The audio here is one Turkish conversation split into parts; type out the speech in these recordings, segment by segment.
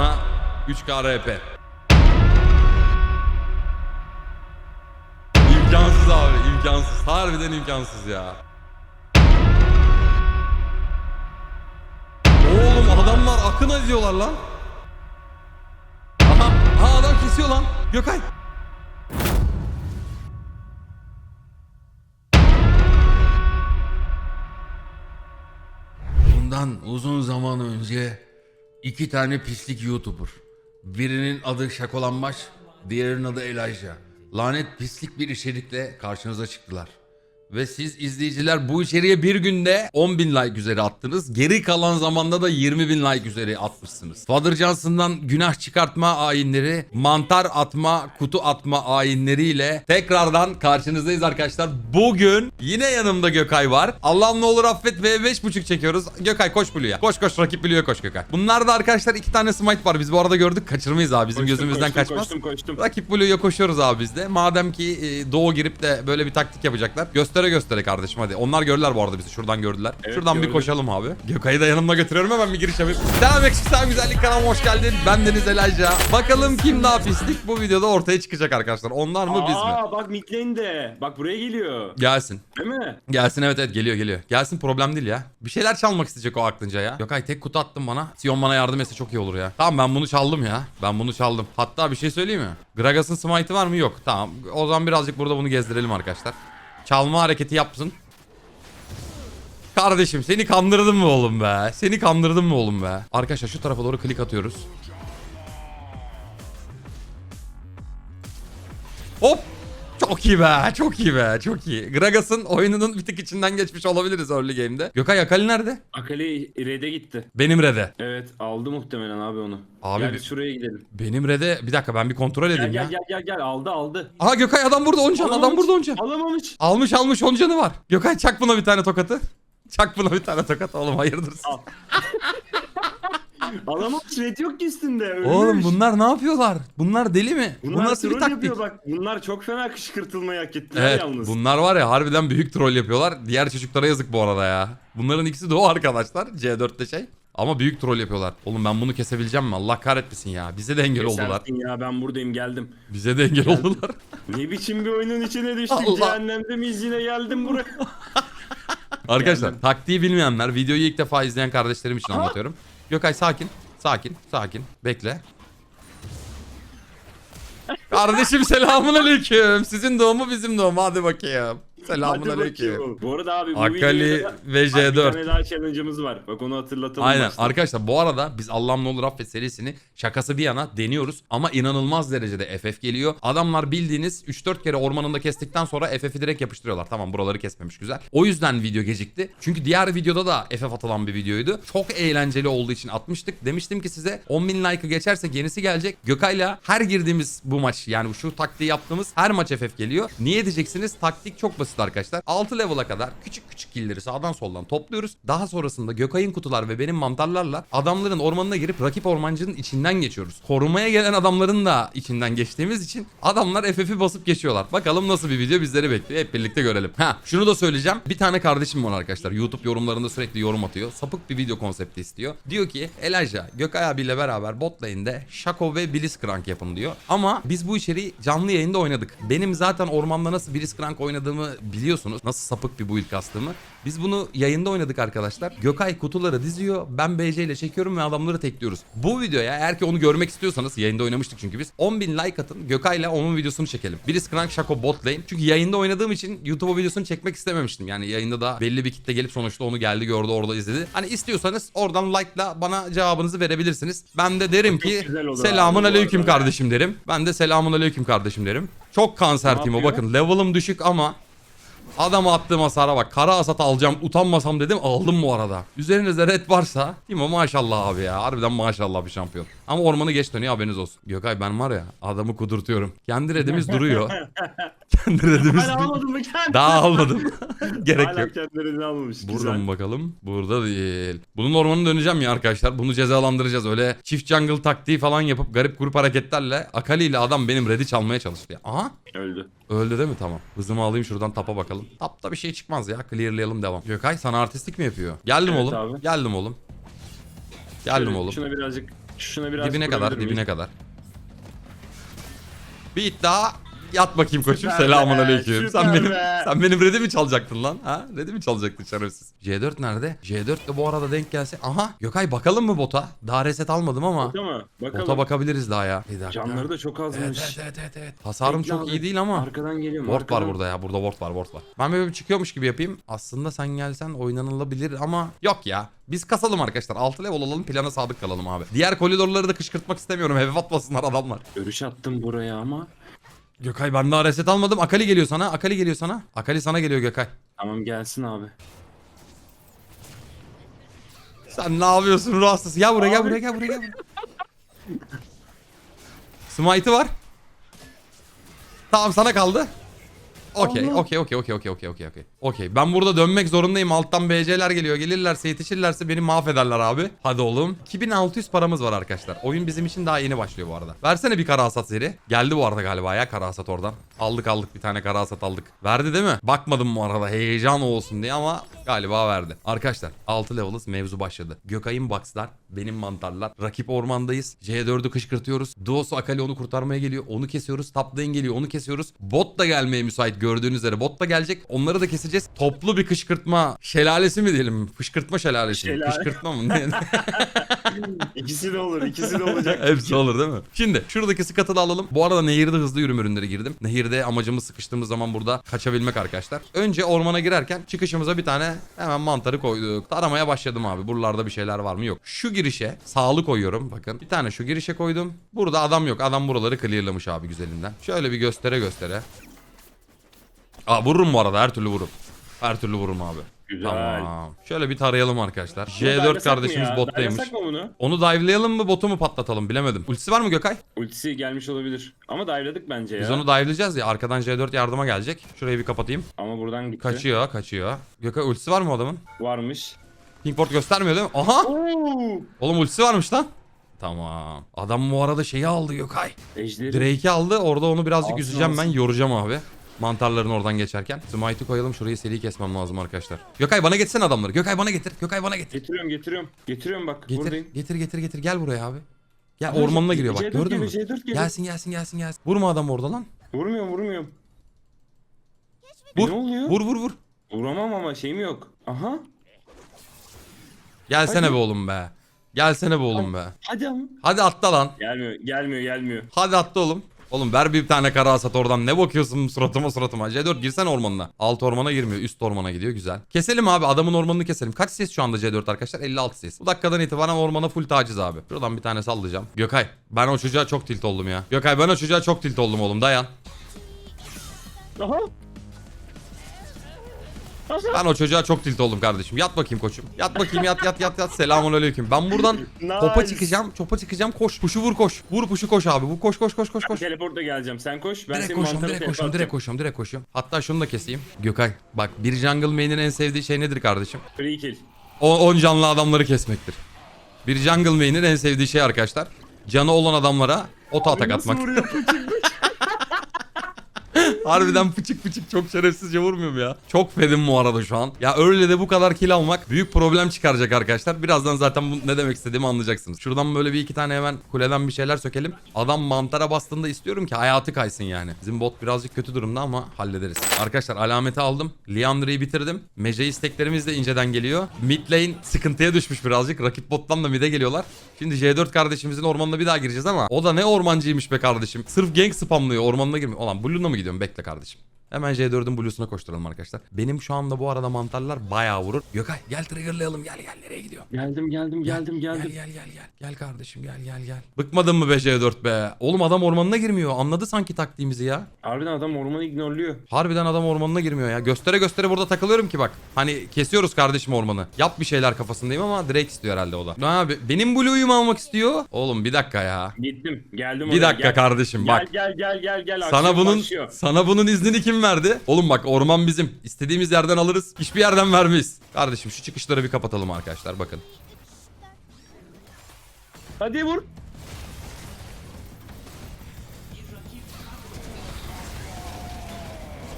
sana 3K RP. İmkansız abi imkansız. Harbiden imkansız ya. Oğlum adamlar akın ediyorlar lan. Aha, aha adam kesiyor lan. Gökay. Bundan uzun zaman önce iki tane pislik YouTuber. Birinin adı Şakolanbaş, diğerinin adı Elijah. Lanet pislik bir içerikle karşınıza çıktılar. Ve siz izleyiciler bu içeriye bir günde 10 bin like üzeri attınız. Geri kalan zamanda da 20 bin like üzeri atmışsınız. Father Johnson'dan günah çıkartma ayinleri, mantar atma, kutu atma ayinleriyle tekrardan karşınızdayız arkadaşlar. Bugün yine yanımda Gökay var. Allah'ım ne olur affet ve 5.5 çekiyoruz. Gökay koş Blue'ya. Koş koş rakip Blue'ya koş Gökay. Bunlar da arkadaşlar iki tane smite var. Biz bu arada gördük kaçırmayız abi. Bizim Koştum, gözümüzden koştum, kaçmaz. Koştum koştum. Rakip Blue'ya koşuyoruz abi biz de. Madem ki e, Doğu girip de böyle bir taktik yapacaklar. Göstere göstere kardeşim hadi. Onlar gördüler bu arada bizi. Şuradan gördüler. Evet, Şuradan bir gördüm. koşalım abi. Gökay'ı da yanımda götürüyorum hemen bir giriş yapayım. Selam Ekşisel Güzellik kanalıma hoş geldin. Ben Deniz Elijah. Bakalım kim daha pislik bu videoda ortaya çıkacak arkadaşlar. Onlar mı biz mi? Aa bak midlane de. Bak buraya geliyor. Gelsin. Değil mi? Gelsin evet evet geliyor geliyor. Gelsin problem değil ya. Bir şeyler çalmak isteyecek o aklınca ya. Gökay tek kutu attın bana. Sion bana yardım etse çok iyi olur ya. Tamam ben bunu çaldım ya. Ben bunu çaldım. Hatta bir şey söyleyeyim mi? Gragas'ın smite'ı var mı? Yok. Tamam. O zaman birazcık burada bunu gezdirelim arkadaşlar. Çalma hareketi yapsın. Kardeşim seni kandırdım mı oğlum be? Seni kandırdım mı oğlum be? Arkadaşlar şu tarafa doğru klik atıyoruz. Hop! Çok iyi be, çok iyi be, çok iyi. Gragas'ın oyununun bir tık içinden geçmiş olabiliriz early game'de. Gökay Akali nerede? Akali red'e gitti. Benim Red'e. Evet aldı muhtemelen abi onu. Abi gel bir- şuraya gidelim. Benim Red'e bir dakika ben bir kontrol Gel edeyim gel ya. gel gel gel aldı aldı. Aha Gökay adam burada 10 can, adam burada 10 can. Alamamış. Almış almış 10 canı var. Gökay çak buna bir tane tokatı. Çak buna bir tane tokat oğlum hayırdır. Al. Alamamış red yok ki üstünde. Ölmüş. Oğlum bunlar ne yapıyorlar? Bunlar deli mi? Bunlar Bu nasıl bir troll taktik? yapıyor bak. Bunlar çok fena kışkırtılmayı hak ettiler Evet yalnız. bunlar var ya harbiden büyük troll yapıyorlar. Diğer çocuklara yazık bu arada ya. Bunların ikisi de o arkadaşlar. C4'te şey. Ama büyük troll yapıyorlar. Oğlum ben bunu kesebileceğim mi? Allah kahretmesin ya. Bize de engel oldular. Kesersin ya ben buradayım geldim. Bize de engel oldular. Ne biçim bir oyunun içine düştük. Allah. Cehennemde miyiz yine geldim buraya. Arkadaşlar taktiği bilmeyenler videoyu ilk defa izleyen kardeşlerim için anlatıyorum. Gökay sakin. Sakin. Sakin. Bekle. Kardeşim selamun aleyküm. Sizin doğumu bizim doğumu. Hadi bakayım. Selamun Hadi aleyküm. bakayım. Bu arada abi bu Akali videoda ve bir J4. tane daha challenge'ımız var. Bak onu hatırlatalım. Aynen başta. arkadaşlar bu arada biz Allah'ım ne olur affet serisini şakası bir yana deniyoruz ama inanılmaz derecede FF geliyor. Adamlar bildiğiniz 3-4 kere ormanında kestikten sonra FF'i direkt yapıştırıyorlar. Tamam buraları kesmemiş güzel. O yüzden video gecikti. Çünkü diğer videoda da FF atılan bir videoydu. Çok eğlenceli olduğu için atmıştık. Demiştim ki size 10.000 like'ı geçersek yenisi gelecek. Gökay'la her girdiğimiz bu maç yani şu taktiği yaptığımız her maç FF geliyor. Niye diyeceksiniz? Taktik çok basit arkadaşlar. 6 level'a kadar küçük küçük killleri sağdan soldan topluyoruz. Daha sonrasında Gökay'ın kutular ve benim mantarlarla adamların ormanına girip rakip ormancının içinden geçiyoruz. Korumaya gelen adamların da içinden geçtiğimiz için adamlar FF'i basıp geçiyorlar. Bakalım nasıl bir video bizleri bekliyor. Hep birlikte görelim. Ha şunu da söyleyeceğim. Bir tane kardeşim var arkadaşlar. YouTube yorumlarında sürekli yorum atıyor. Sapık bir video konsepti istiyor. Diyor ki Elijah Gökay abiyle beraber bot lane'de Shaco ve Blitzcrank yapın diyor. Ama biz bu içeriği canlı yayında oynadık. Benim zaten ormanda nasıl Blitzcrank oynadığımı biliyorsunuz. Nasıl sapık bir build kastığımı. Biz bunu yayında oynadık arkadaşlar. Gökay kutuları diziyor. Ben BC ile çekiyorum ve adamları tekliyoruz. Bu videoya eğer ki onu görmek istiyorsanız yayında oynamıştık çünkü biz. 10.000 like atın. Gökay'la onun videosunu çekelim. Blitzcrank Shaco bot lane. Çünkü yayında oynadığım için YouTube'a videosunu çekmek istememiştim. Yani yayında da belli bir kitle gelip sonuçta onu geldi gördü orada izledi. Hani istiyorsanız oradan like'la bana cevabınızı verebilirsiniz. Ben de derim ki selamun aleyküm kardeşim derim. Ben de selamun aleyküm kardeşim derim. Çok kanser Timo bakın level'ım düşük ama Adama attığım hasara bak. Kara asat alacağım. Utanmasam dedim. Aldım bu arada. Üzerinizde red varsa. Timo maşallah abi ya. Harbiden maşallah bir şampiyon. Ama ormanı geç dönüyor haberiniz olsun. Gökay ben var ya adamı kudurtuyorum. Kendi redimiz duruyor. Kendi redimiz Hala almadın mı kendini? Daha almadım. Gerek Hala yok. kendilerini almamış. Burada Güzel. mı bakalım? Burada değil. Bunun ormanı döneceğim ya arkadaşlar. Bunu cezalandıracağız. Öyle çift jungle taktiği falan yapıp garip grup hareketlerle Akali ile adam benim red'i çalmaya çalıştı ya. Aha Öldü. Öldü değil mi? Tamam. Hızımı alayım şuradan tapa bakalım. Tapta bir şey çıkmaz ya. Clearlayalım devam. Gökay sana artistik mi yapıyor? Geldim Evet oğlum. abi. Geldim oğlum. Geldim Şöyle oğlum. Şuna birazcık Şuna biraz Dibine kadar, dibine kadar. Bir iddia. Yat bakayım koçum. Süper Selamun be, aleyküm. Sen süper benim be. sen benim red'i mi çalacaktın lan? Ha? Red'i mi çalacaktın şerefsiz? C4 nerede? C4 de bu arada denk gelse. Aha Gökay bakalım mı bota? Daha reset almadım ama. Tamam. Bakalım. Bota bakabiliriz daha ya. Bir dakika. Canları da çok azmış. Evet, evet, evet, evet, evet. Hasarım Bekle çok abi. iyi değil ama. Arkadan geliyorum. Ward var arkadan. burada ya. Burada ward var, ward var. Ben böyle bir çıkıyormuş gibi yapayım. Aslında sen gelsen oynanılabilir ama yok ya. Biz kasalım arkadaşlar. 6 level olalım plana sadık kalalım abi. Diğer koridorları da kışkırtmak istemiyorum. Heve atmasınlar adamlar. Örüş attım buraya ama. Gökay ben daha reset almadım. Akali geliyor sana. Akali geliyor sana. Akali sana geliyor Gökay. Tamam gelsin abi. Sen ne yapıyorsun ruh hastası? Gel buraya gel buraya gel buraya gel buraya. Smite'ı var. Tamam sana kaldı. Okey, Allah. okey, okey, okey, okey, okey, okey, okey. Ben burada dönmek zorundayım. Alttan BC'ler geliyor. Gelirlerse, yetişirlerse beni mahvederler abi. Hadi oğlum. 2600 paramız var arkadaşlar. Oyun bizim için daha yeni başlıyor bu arada. Versene bir kara hasat seri. Geldi bu arada galiba ya kara hasat oradan. Aldık aldık bir tane kara hasat aldık. Verdi değil mi? Bakmadım bu arada heyecan olsun diye ama galiba verdi. Arkadaşlar 6 level'ız mevzu başladı. Gökay'ın boxlar, benim mantarlar. Rakip ormandayız. C4'ü kışkırtıyoruz. Duosu Akali onu kurtarmaya geliyor. Onu kesiyoruz. Top geliyor. Onu kesiyoruz. Bot da gelmeye müsait gördüğünüz üzere. Bot da gelecek. Onları da keseceğiz. Toplu bir kışkırtma şelalesi mi diyelim? Fışkırtma şelalesi? Şelale. Kışkırtma mı? İkisi de olur. ikisi de olacak. Hepsi olur değil mi? Şimdi şuradaki skatı da alalım. Bu arada nehirde hızlı yürüme ürünleri girdim. Nehirde amacımız sıkıştığımız zaman burada kaçabilmek arkadaşlar. Önce ormana girerken çıkışımıza bir tane hemen mantarı koyduk. Taramaya başladım abi. Buralarda bir şeyler var mı? Yok. Şu girişe sağlı koyuyorum. Bakın bir tane şu girişe koydum. Burada adam yok. Adam buraları clearlamış abi güzelinden. Şöyle bir göstere göstere. Aa vururum bu arada her türlü vururum. Her türlü vururum abi. Güzel. Tamam. Şöyle bir tarayalım arkadaşlar. Bunu J4 dive'lasak mı kardeşimiz ya? bottaymış. Mı bunu? Onu dive'layalım mı botu mu patlatalım bilemedim. Ultisi var mı Gökay? Ultisi gelmiş olabilir. Ama dive'ladık bence ya. Biz onu dive'layacağız ya arkadan J4 yardıma gelecek. Şurayı bir kapatayım. Ama buradan gitti. Kaçıyor kaçıyor. Gökay ultisi var mı adamın? Varmış. Pinkport göstermiyor değil mi? Aha! Oo! Oğlum ultisi varmış lan. Tamam. Adam bu arada şeyi aldı Gökay. Ejderi. Drake'i aldı. Orada onu birazcık Alsın, üzeceğim ben. Yoracağım abi. Mantarların oradan geçerken. Smite'ı koyalım. Şurayı seri kesmem lazım arkadaşlar. Gökay bana getirsene adamları. Gökay bana getir. Gökay bana getir. Getiriyorum getiriyorum. Getiriyorum bak Getir. buradayım. Getir getir getir. Gel buraya abi. Arkadaşlar, ormanına giriyor bak. C4 Gördün mü? geliyor, C4 geliyor. Gelsin gelsin gelsin gelsin. Vurma adam orada lan. Vurmuyorum vurmuyorum. Vur. Ne oluyor? Vur vur vur. Vuramam ama şeyim yok. Aha. Gelsene Hadi. be oğlum be. Gelsene be oğlum be. Hadi ama. Hadi atla lan. Gelmiyor gelmiyor gelmiyor. Hadi atla oğlum. Oğlum ver bir tane kara hasat oradan. Ne bakıyorsun suratıma suratıma. C4 girsene ormanına. Alt ormana girmiyor. Üst ormana gidiyor. Güzel. Keselim abi. Adamın ormanını keselim. Kaç ses şu anda C4 arkadaşlar? 56 ses. Bu dakikadan itibaren ormana full taciz abi. Şuradan bir tane sallayacağım. Gökay. Ben o çocuğa çok tilt oldum ya. Gökay ben o çocuğa çok tilt oldum oğlum. Dayan. Aha. Ben o çocuğa çok tilt oldum kardeşim. Yat bakayım koçum. Yat bakayım yat yat yat yat. Selamun aleyküm. Ben buradan Nice. topa çıkacağım. Topa çıkacağım. Koş. Puşu vur koş. Vur puşu koş abi. Bu koş koş koş koş koş. Teleporta geleceğim. Sen koş. Ben Direkt koşuyorum, direkt koşuyorum, direkt koşuyorum, direkt koşuyorum. Hatta şunu da keseyim. Gökay, bak bir jungle main'in en sevdiği şey nedir kardeşim? Free kill. O 10 canlı adamları kesmektir. Bir jungle main'in en sevdiği şey arkadaşlar. Canı olan adamlara oto atak atmak. Harbiden fıçık fıçık çok şerefsizce vurmuyorum ya. Çok fedim bu arada şu an. Ya öyle de bu kadar kill almak büyük problem çıkaracak arkadaşlar. Birazdan zaten bu ne demek istediğimi anlayacaksınız. Şuradan böyle bir iki tane hemen kuleden bir şeyler sökelim. Adam mantara bastığında istiyorum ki hayatı kaysın yani. Bizim bot birazcık kötü durumda ama hallederiz. Arkadaşlar alameti aldım. Liandra'yı bitirdim. Mece isteklerimiz de inceden geliyor. Mid lane sıkıntıya düşmüş birazcık. Rakip bottan da mid'e geliyorlar. Şimdi J4 kardeşimizin ormanına bir daha gireceğiz ama o da ne ormancıymış be kardeşim. Sırf gank spamlıyor ormanına girmiyor. Ulan Blue'na mı gidiyorum? Bekle kardeşim. Hemen J4'ün Blue'suna koşturalım arkadaşlar. Benim şu anda bu arada mantarlar bayağı vurur. Gökay gel triggerlayalım gel gel nereye gidiyor? Geldim geldim geldim Gel geldim. gel gel gel. Gel kardeşim gel gel gel. Bıkmadın mı be J4 be? Oğlum adam ormanına girmiyor. Anladı sanki taktiğimizi ya. Harbiden adam ormanı ignorluyor. Harbiden adam ormanına girmiyor ya. Göstere göstere burada takılıyorum ki bak. Hani kesiyoruz kardeşim ormanı. Yap bir şeyler kafasındayım ama Drake istiyor herhalde o da. Abi benim Blue'yu mu almak istiyor? Oğlum bir dakika ya. Gittim. Geldim Bir oraya, dakika gel. kardeşim Gel bak. gel gel gel gel. Sana Aksiyon bunun başlıyor. sana bunun iznini kim verdi? Oğlum bak orman bizim. İstediğimiz yerden alırız. Hiçbir yerden vermeyiz. Kardeşim şu çıkışları bir kapatalım arkadaşlar bakın. Hadi vur.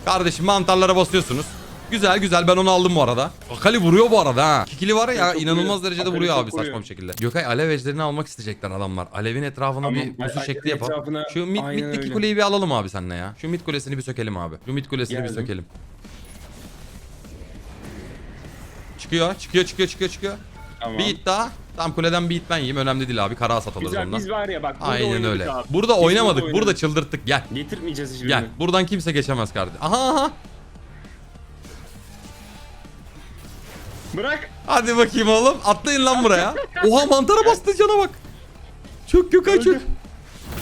Kardeşim mantarlara basıyorsunuz. Güzel güzel ben onu aldım bu arada. Akali vuruyor bu arada ha. Kikili var ya Çok inanılmaz vuruyor. derecede Akali vuruyor abi saçma bir şekilde. Gökay alev ejderini almak isteyecekler adamlar. Alevin etrafına Tamam, bir pusu şekli yapalım. etrafına Şu mid, aynen middeki öyle. kuleyi bir alalım abi seninle ya. Şu mid kulesini bir sökelim abi. Şu mid kulesini bir Geldim. sökelim. Çıkıyor, çıkıyor, çıkıyor, çıkıyor, çıkıyor. Tamam. Bir hit daha. Tam kuleden bir hit ben yiyeyim. Önemli değil abi. Kara hasat alırız Güzel ondan. biz var ya bak burada Aynen oynadık öyle. abi. Burada Biz oynamadık. oynadık. Burada çıldırttık. Gel. Getirmeyeceğiz hiçbirini. Gel. Buradan kimse geçemez kardeşim. Aha aha. Bırak. Hadi bakayım oğlum. Atlayın lan buraya. Oha mantara bastı cana bak. Çök Gökay çök.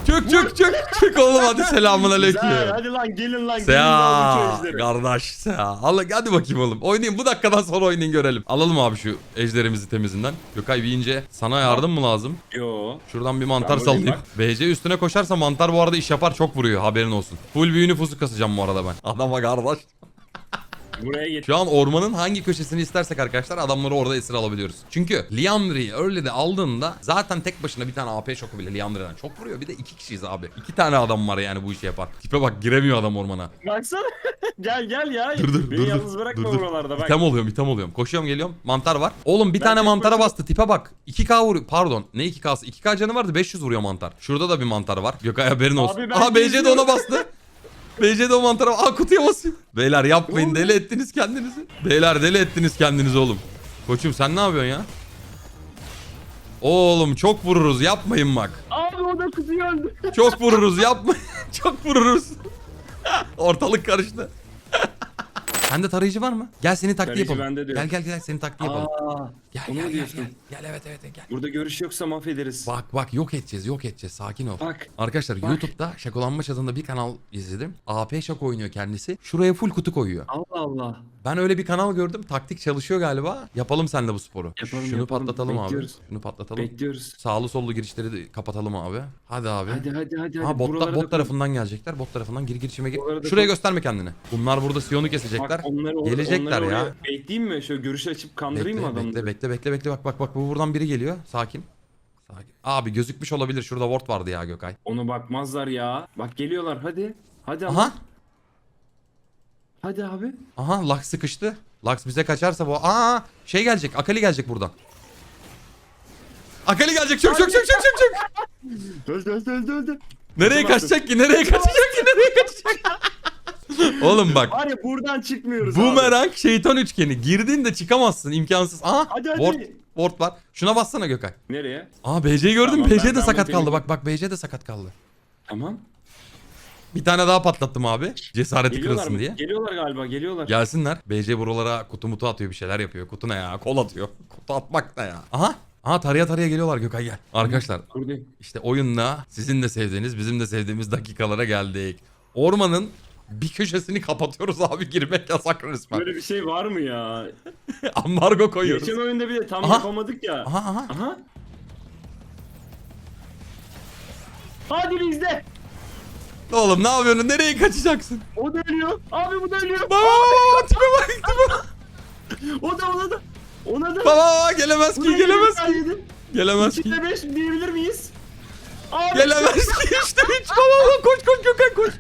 Çök çök çök. Çök oğlum hadi selamun aleyküm. Güzel hadi lan gelin lan. gelin lan kardeş Seha. Allah hadi bakayım oğlum. Oynayın bu dakikadan sonra oynayın görelim. Alalım abi şu ejderimizi temizinden. Gökay bir ince sana yardım mı lazım? Yo. Şuradan bir mantar Ben sallayayım. BC üstüne koşarsa mantar bu arada iş yapar çok vuruyor haberin olsun. Full büyü nüfusu kasacağım bu arada ben. Adama kardeş. Buraya getir. Şu an ormanın hangi köşesini istersek arkadaşlar adamları orada esir alabiliyoruz. Çünkü Liandry'i öyle de aldığında zaten tek başına bir tane AP şoku bile Liandry'den çok vuruyor. Bir de iki kişiyiz abi. İki tane adam var yani bu işi yapar. Tipe bak giremiyor adam ormana. Baksana. gel gel ya. Dur dur Beni dur yalnız bırakma dur, dur. buralarda bak. İtem oluyorum item oluyorum. Koşuyorum geliyorum. Mantar var. Oğlum bir Ben tane mantara başına- bastı. Tipe bak. 2k vuruyor. Pardon. Ne 2k'sı? 2k canı vardı 500 vuruyor mantar. Şurada da bir mantar var. Gökay haberin olsun. Abi Aha BC de ona bastı. BC de o mantara Aa kutuya basıyor. Beyler yapmayın deli ettiniz kendinizi. Beyler deli ettiniz kendinizi oğlum. Koçum sen ne yapıyorsun ya? Oğlum çok vururuz yapmayın bak. Abi o da kutuyu öldü. Çok vururuz yapmayın. çok vururuz. Ortalık karıştı. Sende tarayıcı var mı? Gel senin taktiği Tarayıcı yapalım. bende diyor. Gel gel gel senin taktiği yapalım. Aa. Gel onu gel gel, diyorsun. gel. Gel evet evet gel. Burada görüş yoksa mahvederiz. Bak bak yok edeceğiz yok edeceğiz sakin ol. Bak. Arkadaşlar bak. YouTube'da Şakolanmaç adında bir kanal izledim. AP Şako oynuyor kendisi. Şuraya full kutu koyuyor. Allah Allah. Ben öyle bir kanal gördüm. Taktik çalışıyor galiba. Yapalım seninle bu sporu. Yapalım, Şunu yapalım. patlatalım Bekliyoruz. abi. Şunu patlatalım. Bekliyoruz. Sağlı sollu girişleri de kapatalım abi. Hadi abi. Hadi hadi hadi. Ha hadi. bot, Buralara bot da- tarafından gelecekler. Bot tarafından gir gir içime gir. Buralara da Şuraya koy. gösterme kendini. Bunlar burada Sion'u kesecekler. Bak onları or- Gelecekler onları ya. oraya Bekleyeyim mi? Şöyle görüş açıp kandırayım Bekle, mı adamı? bekle bekle bekle bekle bak bak bak bu buradan biri geliyor. Sakin. Sakin. Abi gözükmüş olabilir. Şurada ward vardı ya Gökay. Onu bakmazlar ya. Bak geliyorlar hadi. Hadi ama. Aha. Hadi abi. Aha Lux sıkıştı. Lux bize kaçarsa bu. Aa şey gelecek. Akali gelecek buradan. Akali gelecek. Çök çök çök çök çök çök. Öldü öldü öldü öldü. Nereye kaçacak ki? Nereye kaçacak ki? Nereye kaçacak? Oğlum bak. Var ya buradan çıkmıyoruz. Bumerang şeytan üçgeni. Girdin de çıkamazsın. imkansız. Aha. Hadi, hadi. Ward, ward var. Şuna bassana Gökay. Nereye? Aa BC'yi gördün mü? Tamam, BC de ben sakat kaldı. Bak bak BC de sakat kaldı. Tamam. Bir tane daha patlattım abi. Cesareti Geliyorlar kırılsın mı? diye. Geliyorlar galiba geliyorlar. Gelsinler. BC buralara kutu mutu atıyor bir şeyler yapıyor. Kutu ne ya? Kol atıyor. Kutu atmak ne ya? Aha. Aha taraya taraya geliyorlar Gökay gel. Arkadaşlar Buradayım. işte oyunla sizin de sevdiğiniz bizim de sevdiğimiz dakikalara geldik. Ormanın bir köşesini kapatıyoruz abi girmek yasak resmen. Böyle bir şey var mı ya? Ambargo koyuyoruz. Geçen oyunda bir de tam Aha. yapamadık ya. Aha aha. Aha. Hadi bizde. Oğlum ne yapıyorsun? Nereye kaçacaksın? O da ölüyor. Abi bu da ölüyor. Baba baba tipe bak tipe bak. O da ona da. Ona da. Baba baba gelemez ki gelemez ki. Gelemez ki. İçinde 5 diyebilir miyiz? Abi. Gelemez ki işte hiç. Baba baba koş koş Gökay koş.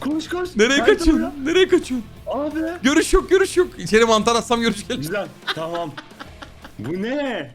Koş koş. Nereye Kaydı kaçıyorsun? Nereye kaçıyorsun? Abi. Görüş yok görüş yok. İçeri mantar atsam görüş gelir. Güzel. Tamam. Bu ne?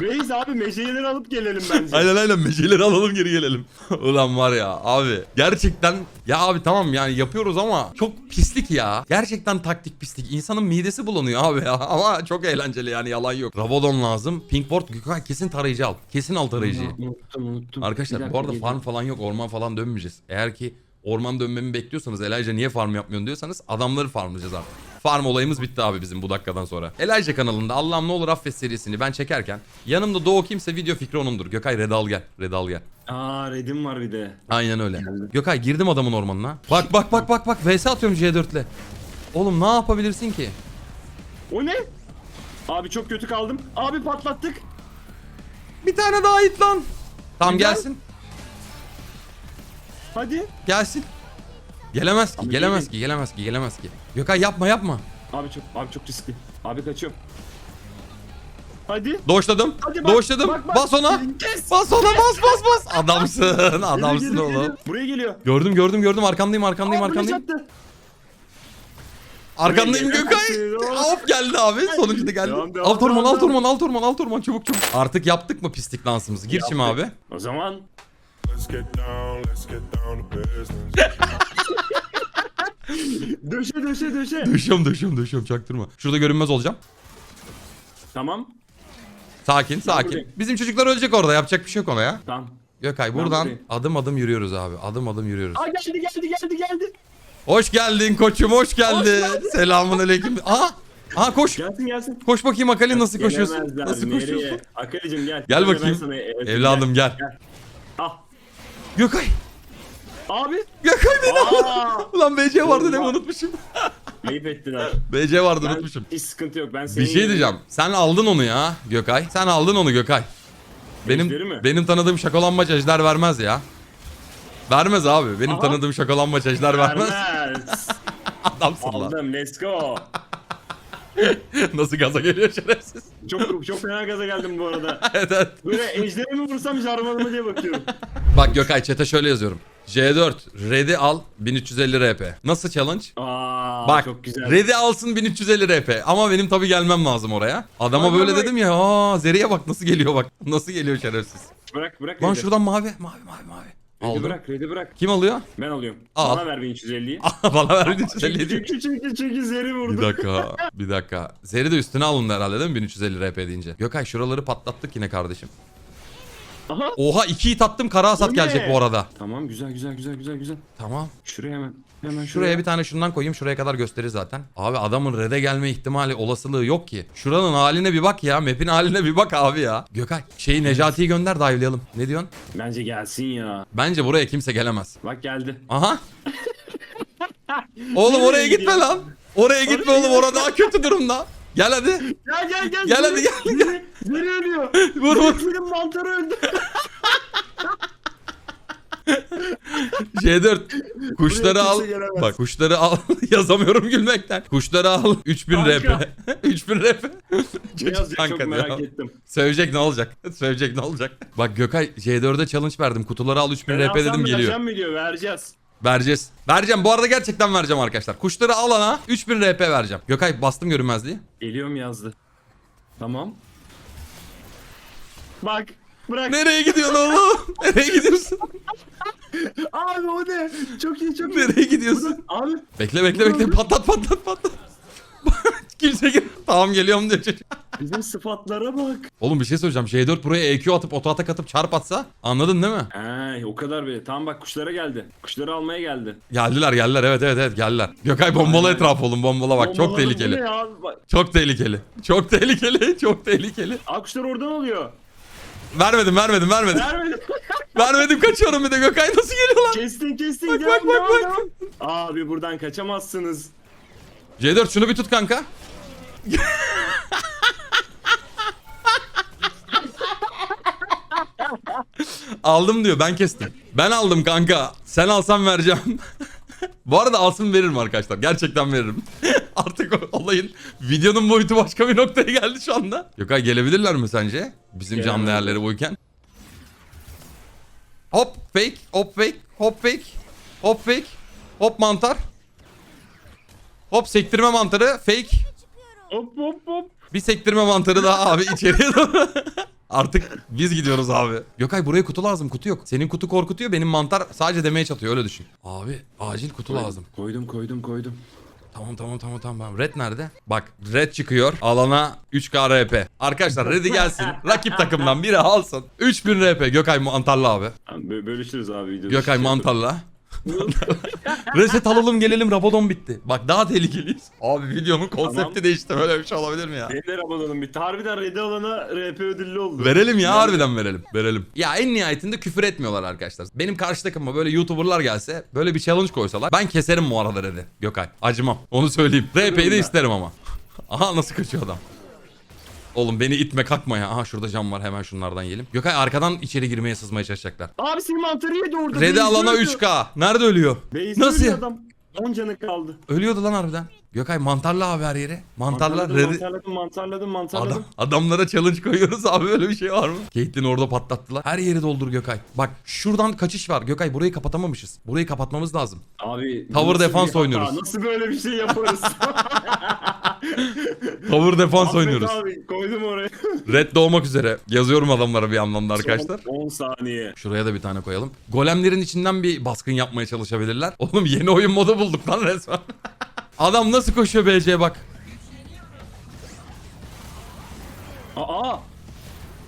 Reis abi meşaleleri alıp gelelim bence. Aynen aynen meşeleri alalım geri gelelim. Ulan var ya abi gerçekten ya abi tamam yani yapıyoruz ama çok pislik ya. Gerçekten taktik pislik. İnsanın midesi bulanıyor abi ya. Ama çok eğlenceli yani yalan yok. Rabadon lazım. Pinkport Gökhan kesin tarayıcı al. Kesin al tarayıcıyı. Unuttum unuttum. Arkadaşlar bu dakika, arada geliyorum. farm falan yok. Orman falan dönmeyeceğiz. Eğer ki orman dönmemi bekliyorsanız Elijah niye farm yapmıyorsun diyorsanız adamları farmlayacağız artık. Farm olayımız bitti abi bizim bu dakikadan sonra. Elijah kanalında Allah'ım ne olur affet serisini ben çekerken yanımda Doğu kimse video fikri onundur. Gökay Redal gel. Redal gel. Aa redim var bir de. Aynen öyle. Geldim. Gökay girdim adamın ormanına. Bak bak bak bak bak VS atıyorum C4'le. Oğlum ne yapabilirsin ki? O ne? Abi çok kötü kaldım. Abi patlattık. Bir tane daha it lan. Tamam Güzel. gelsin. Hadi. Gelsin. Gelemez ki, Abi gelemez gelin. ki, gelemez ki, gelemez ki. Gökay yapma yapma. Abi çok abi çok riskli. Abi kaçıyorum. Hadi. Doğuşladım. Hadi bak, Doğuşladım. bak, bak. Bas ona. Kes. Bas ona bas bas bas. Adamsın. Adamsın Geliyor, oğlum. geliyor. Buraya geliyor. Gördüm gördüm gördüm arkandayım arkandayım Aa, arkandayım. attı. Arkandayım Buraya Gökay. gelemezsin. Hop geldi abi. Sonuncu da geldi. Devam, devam, Alt orman, devam, alt orman, alt orman, alt orman. Çabuk çabuk. Artık yaptık mı pislik dansımızı? Gir şimdi abi. O zaman Let's get down, let's get down to business. döşe döşe döşe. Döşüyorum, döşüyorum, döşüyorum. Çaktırma. Şurada görünmez olacağım. Tamam. Sakin, sakin. buradayım. Bizim çocuklar ölecek orada. Yapacak bir şey yok ona ya. Tamam. Gökay buradan buradayım. adım adım yürüyoruz abi. Adım adım yürüyoruz. Aa geldi geldi geldi geldi. Hoş geldin koçum, hoş geldin. Selamun aleyküm. Aha! Aha koş. Gelsin gelsin. Koş bakayım Akali nasıl koşuyorsun? Gelemezler, Nasıl nereye? koşuyorsun? Akalicim gel. Gel Ben bakayım. sana öğreteyim, Evladım gel. Gel. Gökay. Abi. Gökay beni al. Aa. Ulan BC vardı değil mi Allah. unutmuşum. Ayıp ettiler. BC vardı Ben- unutmuşum. Hiç sıkıntı yok. Ben senin Bir şey diyeceğim. Sen aldın onu ya Gökay. Sen aldın onu Gökay. Benim Ejderi mi? benim tanıdığım şakalanmaç ejder vermez ya. Vermez abi. Benim Aha. tanıdığım şakalanmaç ejder vermez. Vermez. Adamsın lan. Aldım let's go. Nasıl gaza geliyor şerefsiz. Çok çok fena gaza geldim bu arada. evet evet. Böyle ejderi mi vursam jarmalı mı diye bakıyorum. Bak Gökay chat'e şöyle yazıyorum. J4 Red'i al 1350 RP. Nasıl challenge? Aa Bak çok güzel. Red'i alsın 1350 RP ama benim tabi gelmem lazım oraya. Adama Bak, böyle bak, dedim ya aa Zeri'ye bak nasıl geliyor bak. Nasıl geliyor şerefsiz. Bırak bırak. Lan Red'i. şuradan mavi mavi mavi mavi. Red'i Aldım. bırak Red'i bırak. Kim alıyor? Ben alıyorum. Al. Bana ver 1350'yi. Bana ver 1350 Çünkü diyor. çünkü çünkü çünkü Zeri Bir vurdu. dakika, bir dakika. Zeri de üstüne alındı herhalde değil mi 1350 RP deyince? Gökay şuraları patlattık yine kardeşim. Aha. Oha iki hit attım kara hasat gelecek bu arada. Tamam güzel güzel güzel güzel güzel. Tamam. Şuraya hemen. Hemen şuraya. Şuraya bir tane şundan koyayım şuraya kadar gösterir zaten. Abi adamın red'e gelme ihtimali olasılığı yok ki. Şuranın haline bir bak ya. Map'in haline bir bak abi ya. Gökay şeyi Necati'yi gönder dive'layalım. Ne diyorsun? Bence gelsin ya. Bence buraya kimse gelemez. Bak geldi. Aha. Oğlum oraya gitme lan. Oraya gitme oğlum orada daha kötü durumda. Gel hadi. Gel gel gel. Gel hadi, gel, Zeri- Zeri ölüyor. Vur vur. Senin mantarı öldü. J4 kuşları al. gelemez. Bak kuşları al. Yazamıyorum gülmekten. Kuşları al. 3000 RP. Kanka. 3000 RP. Çok merak diyor. ettim. Sövecek ne olacak? Sövecek ne olacak? Bak Gökay J4'e challenge verdim. Kutuları al 3000 Ben RP dedim geliyor. vereceğim mi diyor vereceğiz. Vereceğiz. Vereceğim. Bu arada gerçekten vereceğim arkadaşlar. Kuşları alana 3000 RP vereceğim. Gökay bastım görünmezliği. Geliyorum yazdı. Tamam. Bak bırak. Nereye gidiyorsun oğlum? Nereye gidiyorsun? Abi o ne? Çok iyi çok iyi. Nereye gidiyorsun? Abi Bekle bekle bekle. Patlat patlat patlat. Kimse gel. Tamam geliyorum diyor çocuk. bizim sıfatlara bak. Oğlum bir şey söyleyeceğim. J4 buraya EQ atıp oto atak atıp çarp atsa anladın değil mi? He o kadar bile. Tamam bak kuşlara geldi. Kuşları almaya geldi. Geldiler geldiler evet evet evet geldiler. Gökay bombala Aynen. etraf oğlum bombala bak çok Bombaları bu tehlikeli. ne ya? Bak, Çok tehlikeli. Çok tehlikeli. Çok tehlikeli. Aa kuşlar oradan alıyor. Vermedim vermedim vermedim. Vermedim. vermedim kaçıyorum bir de Gökay nasıl geliyor lan? kestin kestin. Bak, bak, bak, bak. Abi buradan kaçamazsınız. C4 şunu bir tut kanka. aldım diyor ben kestim. Ben aldım kanka. Sen alsan vereceğim. Bu arada alsın veririm arkadaşlar. Gerçekten veririm. Artık olayın videonun boyutu başka bir noktaya geldi şu anda. Gökay gelebilirler mi sence? Bizim canlı Gelemezler. yerleri buyken. Hop fake, hop fake, hop fake, hop fake, hop mantar. Hop sektirme mantarı, fake. Hop hop hop. Bir sektirme mantarı daha abi içeriye doğru. Artık biz gidiyoruz abi. Gökay buraya kutu lazım kutu yok. Senin kutu korkutuyor benim mantar sadece demeye çatıyor öyle düşün. Abi acil kutu lazım. Koydum koydum koydum. Tamam tamam tamam tamam. Red nerede? Bak red çıkıyor. Alana 3K RP. Arkadaşlar red'i gelsin. Rakip takımdan biri alsın. 3000 RP. Gökay mantarla abi. Bö- bölüşürüz abi videoda. Gökay mantarla. Reset alalım gelelim Rabadon bitti. Bak daha tehlikeliyiz. Abi videonun konsepti Tamam. değişti. Böyle bir şey olabilir mi ya? Redler abonanım bitti. Harbiden Red'i alana RP ödüllü oldu. Verelim ya Yani- harbiden verelim. Verelim. Ya en nihayetinde küfür etmiyorlar arkadaşlar. Benim karşı takıma böyle YouTuber'lar gelse böyle bir challenge koysalar ben keserim bu arada dedi. Gökay. Acımam. Onu söyleyeyim. RP'yi de isterim ama. Aha nasıl kaçıyor adam. Oğlum beni itme kalkma ya. Aha şurada cam var hemen şunlardan yiyelim. Gökay arkadan içeri girmeye sızmaya çalışacaklar. Abi senin mantarı yedi orada. Red'i alana öldü. 3K. Nerede ölüyor? Beyzi Nasıl ya? adam. 10 canı kaldı. Ölüyordu lan harbiden. Gökay mantarla abi her yere. Mantarla Mantarladım, mantarladım, mantarladım, mantarladım. Adam, adamlara challenge koyuyoruz abi öyle bir şey var mı? Caitlyn orada patlattılar. Her yeri doldur Gökay. Bak şuradan kaçış var. Gökay burayı kapatamamışız. Burayı kapatmamız lazım. Abi Tower hata? oynuyoruz. Nasıl böyle bir şey yaparız? Tower Ahmet oynuyoruz. Abi koydum oraya. Red doğmak üzere. Yazıyorum adamlara bir anlamda arkadaşlar. Son 10 saniye. Şuraya da bir tane koyalım. Golemlerin içinden bir baskın yapmaya çalışabilirler. Oğlum yeni oyun modu bulduk lan resmen. Adam nasıl koşuyor BC bak. Aa!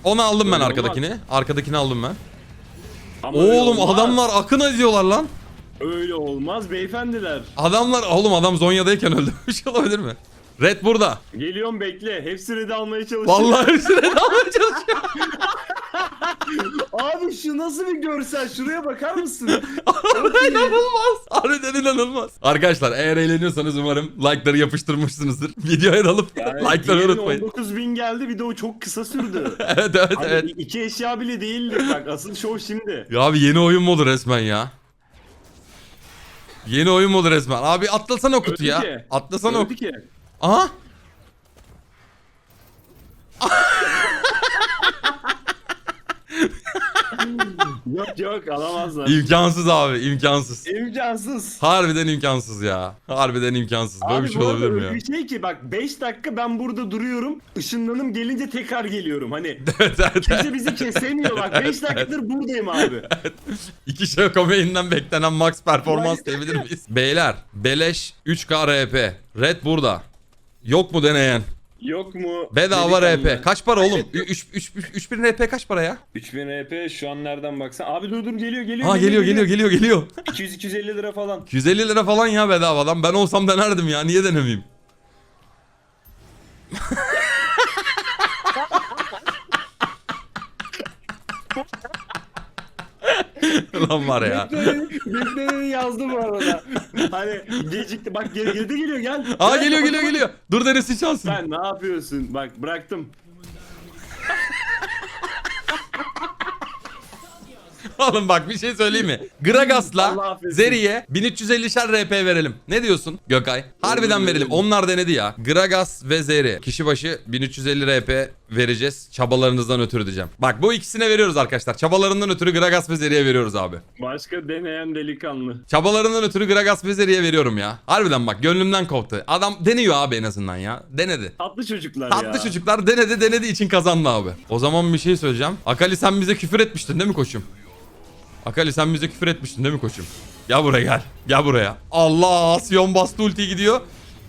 Onu aldım ben Öyle arkadakini. Arkadakini aldım ben. Ama öyle Oğlum olmaz. adamlar akın ediyorlar lan. Öyle olmaz beyefendiler. Adamlar oğlum adam Zonya'dayken öldürmüş olabilir mi? Red burada. Geliyorum bekle. Hepsini de almaya çalışıyorum. Vallahi hepsini de almaya çalışıyor. Abi şu nasıl bir görsel? Şuraya bakar mısın? inanılmaz. Harbiden inanılmaz. Arkadaşlar eğer eğleniyorsanız umarım like'ları yapıştırmışsınızdır. Videoya da alıp like'ları unutmayın. 19 bin geldi bir de o çok kısa sürdü. evet evet Abi evet. iki eşya bile değildik bak asıl show şimdi. Ya abi yeni oyun modu resmen ya. Yeni oyun modu resmen. Abi atlasana o kutu Öldü ya. ki. Atlasana o Öldü ki. Aha. Yok yok alamazlar. İmkansız abi imkansız. İmkansız. Harbiden imkansız ya. Harbiden imkansız. Böyle Abi bir şey bu arada olabilir mi öyle ya? Bir şey ki bak 5 dakika ben burada duruyorum. Işınlanım gelince tekrar geliyorum. Hani evet evet. kimse bizi kesemiyor bak. 5 dakikadır buradayım abi. İki Shokomain'den beklenen max performans diyebilir miyiz? Beyler beleş 3K RP. Red burada. Yok mu deneyen? Yok mu? Bedava Delikanlı. RP. Kaç para oğlum? 3 3 3000 RP kaç para ya? 3000 RP şu an nereden baksan. Abi dur dur geliyor geliyor. Ha geliyor geliyor geliyor geliyor. 200-250 lira falan. 250 lira falan ya bedavadan. Ben olsam denerdim ya. Niye denemeyeyim? Lan var ya. Beklerini yazdı bu arada. Hani gecikti. Bak geri, geride geliyor gel. Aa Gel, geliyor geliyor geliyor. Dur denesin şansın. Sen ne yapıyorsun? Bak bıraktım. Oğlum bak bir şey söyleyeyim mi? Gragas'la. Zeri'ye 1350'şer RP verelim. Ne diyorsun Gökay? Harbiden verelim. Onlar denedi ya. Gragas ve Zeri. Kişi başı 1350 RP vereceğiz. Çabalarınızdan ötürü diyeceğim. Bak bu ikisine veriyoruz arkadaşlar. Çabalarından ötürü Gragas ve Zeri'ye veriyoruz abi. Başka deneyen delikanlı. Çabalarından ötürü Gragas ve Zeri'ye veriyorum ya. Harbiden bak gönlümden koptu. Adam deniyor abi en azından ya. Denedi. Tatlı çocuklar Tatlı ya. çocuklar denedi denedi için kazandı abi. O zaman bir şey söyleyeceğim. Akali sen bize küfür etmiştin değil mi koçum? Akali sen bize küfür etmiştin değil mi koçum? Gel buraya gel. Gel buraya. Allah Sion bastı ulti gidiyor.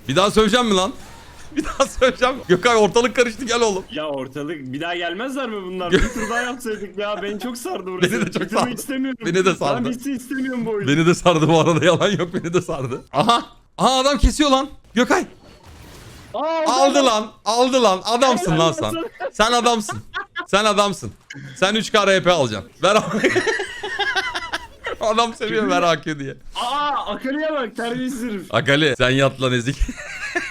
Bir daha söyleyeceğim mi lan? Bir daha söyleyeceğim. Gökay ortalık karıştı gel oğlum. Ya ortalık bir daha gelmezler mi bunlar? Bir tur daha yapsaydık ya beni çok sardı burası. Beni de çok sardı. istemiyorum. Beni de sardı. Ben bitsin istemiyorum bu oyunu. Beni de sardı bu arada yalan yok beni de sardı. Aha. Aha adam kesiyor lan. Gökay. Aa, Aldı lan. Aldı lan. Adamsın lan sen. Sen adamsın. Sen adamsın. Sen 3K RP alacaksın. Ver Adam seviyor ver hak diye. Aa Akali'ye bak terbiyesiz herif. Akali sen yat lan ezik.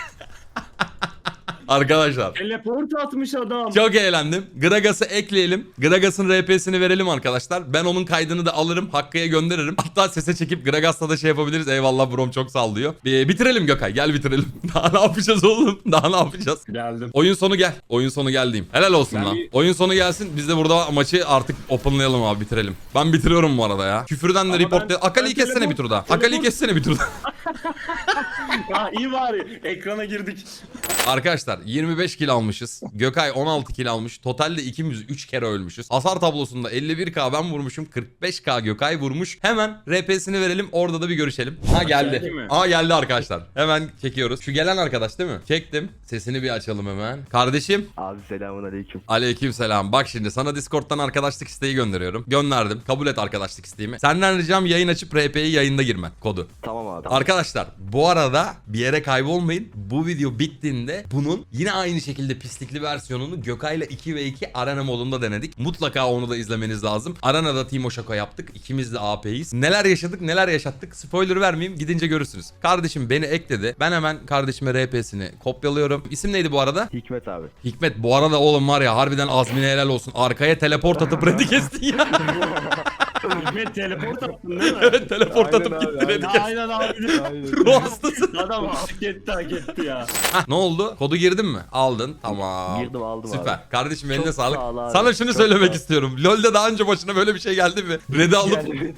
Arkadaşlar Teleport atmış adam. çok eğlendim. Gragas'ı ekleyelim. Gragas'ın RP'sini verelim arkadaşlar. Ben onun kaydını da alırım. Hakkı'ya gönderirim. Hatta sese çekip Gragas'la da şey yapabiliriz. Eyvallah brom çok sallıyor. Bir, bitirelim Gökay. Gel bitirelim. Daha ne yapacağız oğlum? Daha ne yapacağız? Geldim. Oyun sonu gel. Oyun sonu gel diyeyim. Helal olsun Ben lan. bir- Oyun sonu gelsin. Biz de burada maçı artık openlayalım abi bitirelim. Ben bitiriyorum bu arada ya. Küfürden de Ama report... ben- Akali'yi ben kessene bir tur daha. telefon- Akali'yi kessene bir tur daha. Ha iyi bari. Ekrana girdik. Arkadaşlar 25 kill almışız. Gökay 16 kill almış. Totalde ikimiz 3 kere ölmüşüz. Hasar tablosunda 51k ben vurmuşum. 45k Gökay vurmuş. Hemen RP'sini verelim. Orada da bir görüşelim. Ha Geldi? Aa geldi arkadaşlar. Hemen çekiyoruz. Şu gelen arkadaş değil mi? Çektim. Sesini bir açalım hemen. Kardeşim. Abi selamun aleyküm. Aleyküm selam. Bak şimdi sana Discord'dan arkadaşlık isteği gönderiyorum. Gönderdim. Kabul et arkadaşlık isteğimi. Senden ricam yayın açıp RP'yi yayında girmen. Kodu. Tamam abi. Arkadaşlar bu arada bir yere kaybolmayın. Bu video bittiğinde bunun yine aynı şekilde pislikli versiyonunu Gökay'la 2 ve 2 arena modunda denedik. Mutlaka onu da izlemeniz lazım. Arenada Timo Şaka yaptık. İkimiz de AP'yiz. Neler yaşadık neler yaşattık. Spoiler vermeyeyim gidince görürsünüz. Kardeşim beni ekledi. Ben hemen kardeşime RP'sini kopyalıyorum. İsim neydi bu arada? Hikmet abi. Hikmet bu arada oğlum var ya harbiden azmine helal olsun. Arkaya teleport atıp ready kestin ya. Hikmet teleport attın değil mi? evet teleport Aynen atıp abi, gitti aynen. Aynen abi. Ruh hastası. Adam hak etti hak etti ya. Hah, ne oldu? Kodu girdin mi? Aldın. Tamam. Girdim, aldım Süper. abi. Kardeşim eline Çok sağlık. sağ ol abi, Sana şunu çok söylemek sağ ol. istiyorum. LoL'de daha önce başına böyle bir şey geldi mi? Red'i alıp Gelmedi.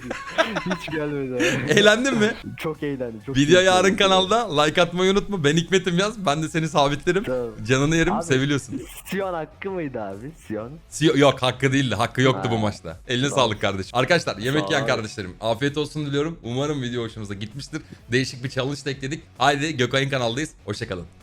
Hiç gelmedi abi. eğlendin mi? Çok eğlendim. Çok Video keyifli yarın oldu. kanalda. Like atmayı unutma. Ben Hikmet'im yaz. Ben de seni sabitlerim. Tamam. Canını yerim. Abi- Seviliyorsun. Sion hakkı mıydı abi? Sion. Si- Yok hakkı değildi. Hakkı yoktu bu Ha. maçta. Eline sağlık kardeşim. Arkadaşlar yemek Sağ yiyen kardeşlerim. Afiyet olsun diliyorum. Umarım video hoşunuza gitmiştir. Değişik bir challenge ekledik. Haydi Gökay'ın kanaldayız. Hoşçakalın.